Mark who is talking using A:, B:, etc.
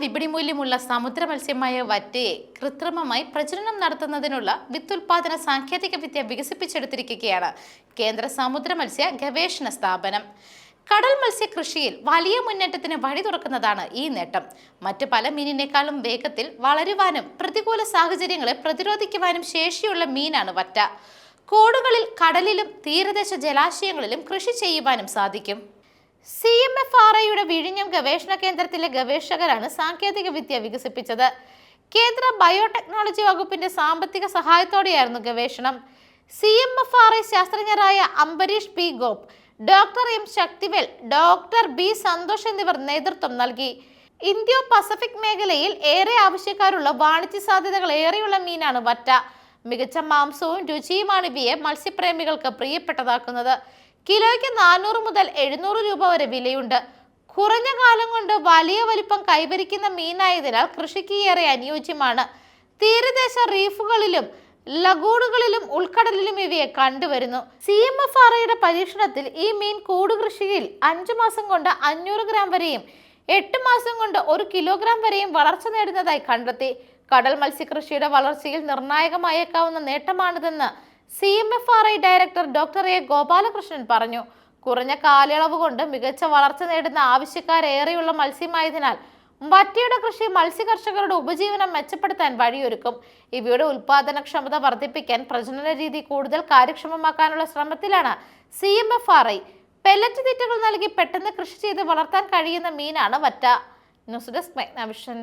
A: വിപണി മൂല്യമുള്ള സമുദ്ര മത്സ്യമായ വറ്റയെ കൃത്രിമമായി പ്രജനനം നടത്തുന്നതിനുള്ള വിത്തുൽപാദന സാങ്കേതിക വിദ്യ വികസിപ്പിച്ചെടുത്തിരിക്കുകയാണ് കേന്ദ്ര സമുദ്ര മത്സ്യ ഗവേഷണ സ്ഥാപനം. കടൽ മത്സ്യ കൃഷിയിൽ വലിയ മുന്നേറ്റത്തിന് വഴി തുറക്കുന്നതാണ് ഈ നേട്ടം. മറ്റു പല മീനിനേക്കാളും വേഗത്തിൽ വളരുവാനും പ്രതികൂല സാഹചര്യങ്ങളെ പ്രതിരോധിക്കുവാനും ശേഷിയുള്ള മീനാണ് വറ്റ. കോടുകളിൽ കടലിലും തീരദേശ ജലാശയങ്ങളിലും കൃഷി ചെയ്യുവാനും സാധിക്കും. സി എം എഫ് ആർ ഐയുടെ വിഴിഞ്ഞം ഗവേഷണ കേന്ദ്രത്തിലെ ഗവേഷകരാണ് സാങ്കേതിക വിദ്യ വികസിപ്പിച്ചത്. കേന്ദ്ര ബയോടെക്നോളജി വകുപ്പിന്റെ സാമ്പത്തിക സഹായത്തോടെയായിരുന്നു ഗവേഷണം. C M F R I ശാസ്ത്രജ്ഞരായ Ambareesh P. Gop doctor M. Sakthivel doctor B. Santhosh എന്നിവർ നേതൃത്വം നൽകി. ഇന്ത്യോ പസഫിക് മേഖലയിൽ ഏറെ ആവശ്യക്കാരുള്ള വാണിജ്യ സാധ്യതകൾ ഏറെയുള്ള മീനാണ് വറ്റ. മികച്ച മാംസവും രുചിയുമാണ് ഇവയെ മത്സ്യപ്രേമികൾക്ക് പ്രിയപ്പെട്ടതാക്കുന്നത്. കിലോയ്ക്ക് നാനൂറ് മുതൽ എഴുന്നൂറ് രൂപ വരെ വിലയുണ്ട്. കുറഞ്ഞ കാലം കൊണ്ട് വലിയ വലിപ്പം കൈവരിക്കുന്ന മീനായതിനാൽ കൃഷിക്ക് ഏറെ അനുയോജ്യമാണ്. തീരദേശ റീഫുകളിലും ലഗൂണുകളിലും ഉൾക്കടലിലും ഇവയെ കണ്ടുവരുന്നു. സി എം എഫ് ആർ ഐയുടെ പരീക്ഷണത്തിൽ ഈ മീൻ കൂട് കൃഷിയിൽ അഞ്ചു മാസം കൊണ്ട് അഞ്ഞൂറ് ഗ്രാം വരെയും എട്ട് മാസം കൊണ്ട് ഒരു കിലോഗ്രാം വരെയും വളർച്ച നേടുന്നതായി കണ്ടെത്തി. കടൽ മത്സ്യകൃഷിയുടെ വളർച്ചയിൽ നിർണായകമായേക്കാവുന്ന നേട്ടമാണിതെന്ന് C M F R I director doctor A Gopalakrishnan പറഞ്ഞു കുറഞ്ഞ കാലയളവ് കൊണ്ട് മികച്ച വളർച്ച നേടുന്ന ആവശ്യക്കാരേറെയുള്ള മത്സ്യമായതിനാൽ വറ്റയുടെ കൃഷി മത്സ്യകർഷകരുടെ ഉപജീവനം മെച്ചപ്പെടുത്താൻ വഴിയൊരുക്കും. ഇവയുടെ ഉൽപാദനക്ഷമത വർദ്ധിപ്പിക്കാൻ പ്രജനന രീതി കൂടുതൽ കാര്യക്ഷമമാക്കാനുള്ള ശ്രമത്തിലാണ് C M F R I pellet തീറ്റകൾ നൽകി പെട്ടെന്ന് കൃഷി ചെയ്ത് വളർത്താൻ കഴിയുന്ന മീനാണ് വറ്റ. News desk മെഗ്നാവിഷൻ